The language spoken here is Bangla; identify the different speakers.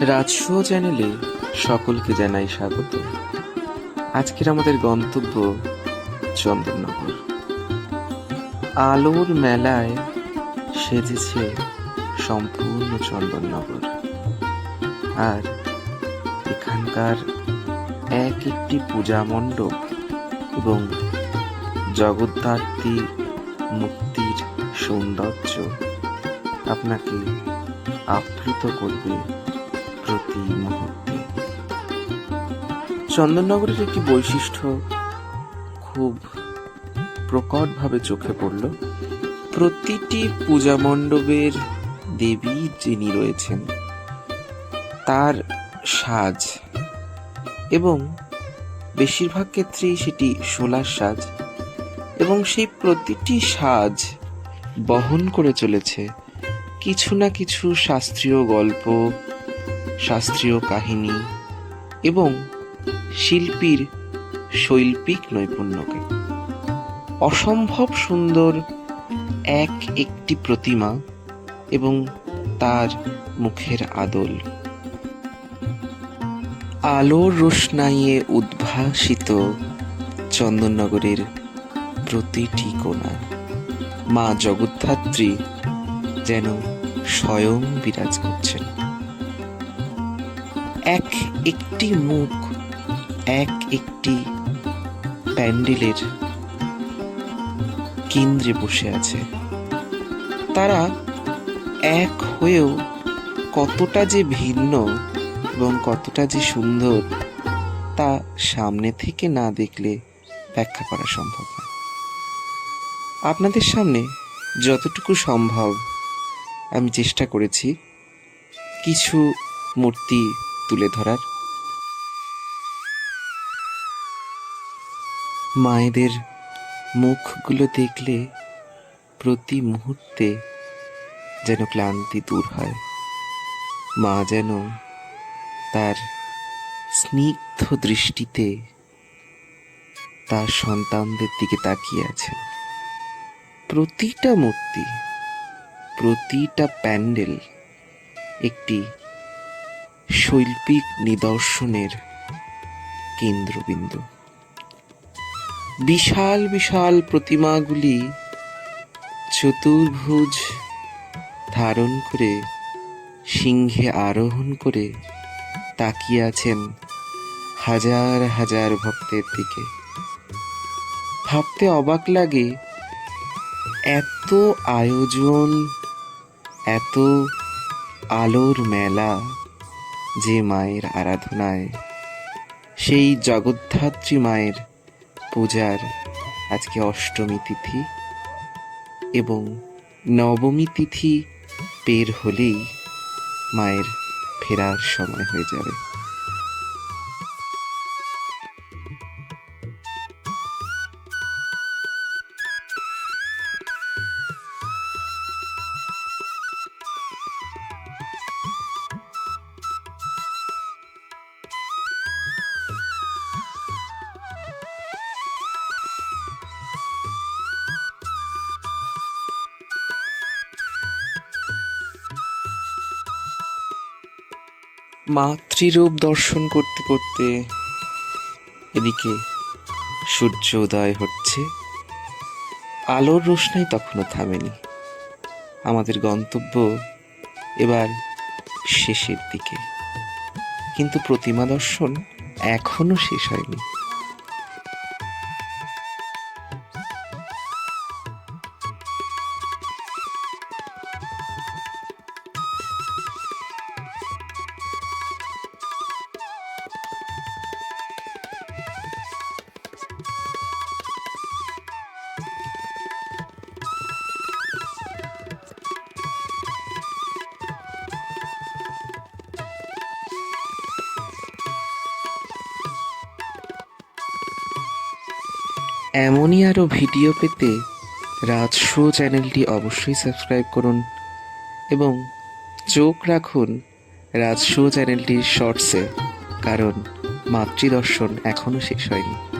Speaker 1: রাজশো চ্যানেলে সকলকে জানাই স্বাগত। আজকের আমাদের গন্তব্য চন্দননগর। আলোর মেলায় সেজেছে সম্পূর্ণ চন্দননগর। আর এখানকার এক একটি পূজা মণ্ডপ এবং জগদ্ধাত্রী মূর্তির সৌন্দর্য আপনাকে আপ্লুত করবে প্রতি মুহূর্তে। চন্দননগরের একটি বৈশিষ্ট্য খুব প্রকটভাবে চোখে পড়ল। প্রতিটি পূজা মণ্ডপের দেবী যিনি রয়েছেন, তার সাজ এবং বেশিরভাগ ক্ষেত্রেই সেটি সোলার সাজ এবং সেই প্রতিটি সাজ বহন করে চলেছে কিছু না কিছু শাস্ত্রীয় গল্প শাস্ত্রীয় কাহিনী এবং শিল্পীর শৈল্পিক নৈপুণ্যকে। অসম্ভব সুন্দর এক একটি প্রতিমা এবং তার মুখের আদল। আলোর রোশনাইয়ে উদ্ভাসিত চন্দননগরের প্রতিটি কোণা। মা জগদ্ধাত্রী যেন স্বয়ং বিরাজ করছেন। এক একটি মুখ, এক একটি প্যান্ডেলের কেন্দ্রে বসে আছে। তারা এক হয়েও কতটা যে ভিন্ন এবং কতটা যে সুন্দর তা সামনে থেকে না দেখলে ব্যাখ্যা করা সম্ভব নয়। আপনাদের সামনে যতটুকু সম্ভব আমি চেষ্টা করেছি কিছু মূর্তি তুলে ধরার। মায়েদের মুখগুলো দেখলে প্রতি মুহূর্তে যেন ক্লান্তি দূর হয়। মা যেন তার স্নিগ্ধ দৃষ্টিতে তার সন্তানদের দিকে তাকিয়ে আছেন। প্রতিটা মূর্তি, প্রতিটা প্যান্ডেল একটি শৈল্পিক নিদর্শনের কেন্দ্রবিন্দু। বিশাল বিশাল প্রতিমাগুলি চতুর্ভুজ ধারণ করে সিংহে আরোহণ করে তাকিয়ে আছেন হাজার হাজার ভক্তের দিকে। ভাবতে অবাক লাগে এত আয়োজন, এত আলোর মেলা যে মায়ের আরাধনায়। সেই জগদ্ধাত্রী মায়ের পূজার আজকে অষ্টমী তিথি এবং নবমী তিথি পের হলেই মায়ের ফেরার সময় হয়ে যাবে। মাতৃরূপ দর্শন করতে করতে এদিকে সূর্য উদয় হচ্ছে। আলোর রোশনাই তখনও থামেনি। আমাদের গন্তব্য এবার শেষের দিকে। কিন্তু প্রতিমা দর্শন এখনও শেষ হয়নি। এমনই আরও ভিডিও পেতে রাজ শো চ্যানেলটি অবশ্যই সাবস্ক্রাইব করুন এবং চোখ রাখুন রাজ শো চ্যানেলটির শর্টসে, কারণ মাতৃদর্শন এখনও শেষ হয়নি।